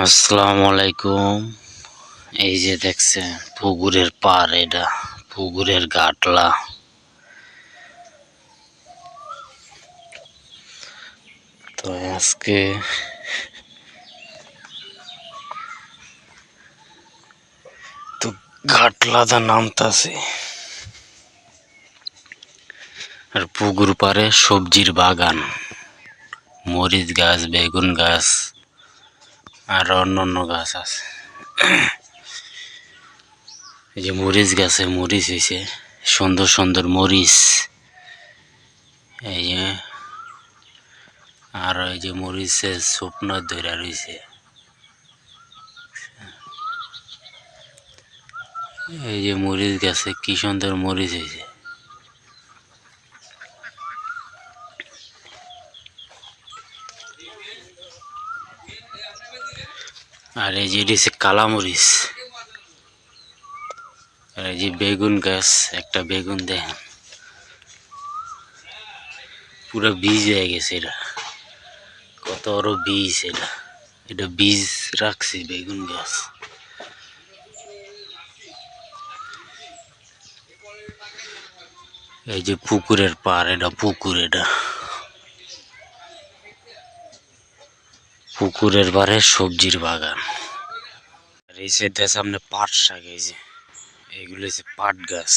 আসসালামু আলাইকুম এই যে দেখছেন, পুকুরের পার এটা, পুকুরের গাটলা। তো আজকে তো ঘাটলাদা নামতাছে। আর পুকুর পারে সবজির বাগান, মরিচ গাছ, বেগুন গাছ আর অন্য অন্য গাছ আছে। এই যে মরিচ গাছে মরিচ হয়েছে সুন্দর সুন্দর মরিচ। এই যে, আর এই যে মরিচের শুকনো ধরে রয়েছে এই যে মরিচ গাছে কি সুন্দর মরিচ হয়েছে আর এই যে এটি হচ্ছে কালামরিচ। আর এই যে বেগুন গাছ, একটা বেগুন দেখেন। পুরো বীজ হয়ে গেছে এটা। কত বড় বীজ এটা। এটা বীজ রাখছি, বেগুন গাছ। এই যে পুকুরের পার এটা পুকুর এটা। পুকুরের পারে সবজির বাগান। আর এই সাইডটার সামনে পাট শাক, এই যে। এগুলো হচ্ছে পাট গাছ।